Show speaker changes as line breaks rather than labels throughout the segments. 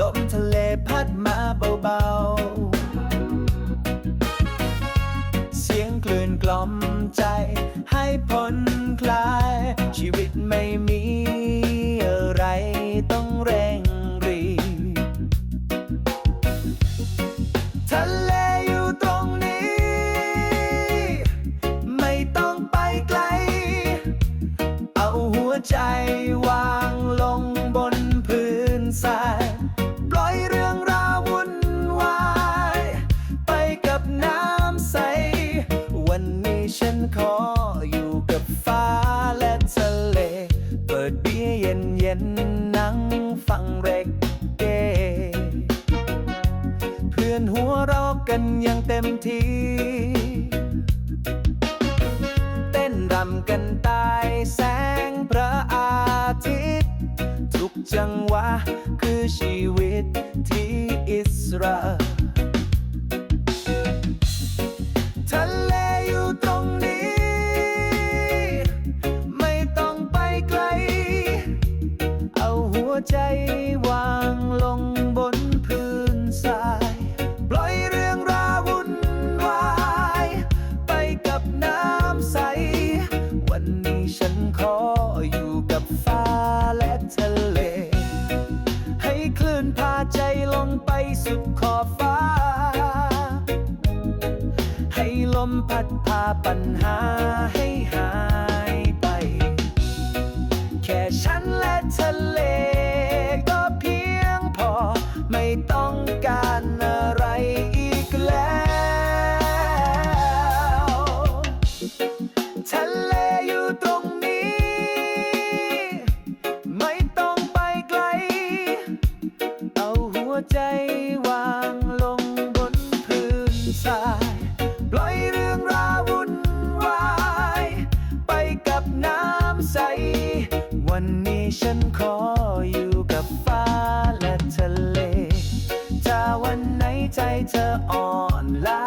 ลมทะเลพัดมาเบาๆ เสียงคลื่นกล่อมใจให้ผ่อนคลาย ชีวิตไม่มีอะไรต้องเร่งรีทะเลอยู่ตรงนี้ ไม่ต้องไปไกล เอาหัวใจไว้ กันอย่างเต็มที เต้นรำกันใต้แสงพระอาทิตย์ ทุกจังหวะคือชีวิตที่อิสระทะเลอยู่ตรงนี้ ไม่ต้องไปไกล เอาหัวใจ ลื่นพาใจลงไปสุดขอบฟ้า ให้ลมพัดพาปัญหาให้หายไป แค่ฉันและทะเลก็เพียงพอไม่ต้องการอะไร ฉันขออยู่กับฟ้าและทะเล ถ้าวันไหนใจเธออ่อนล้า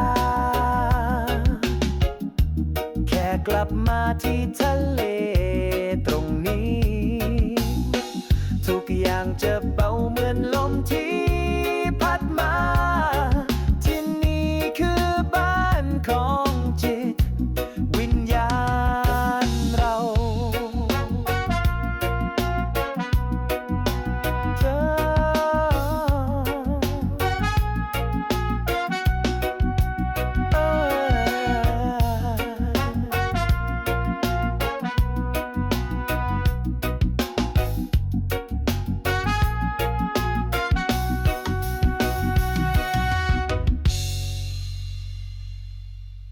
แค่กลับมาที่ทะเลตรงนี้ ทุกอย่างจะเบาเหมือนลมที่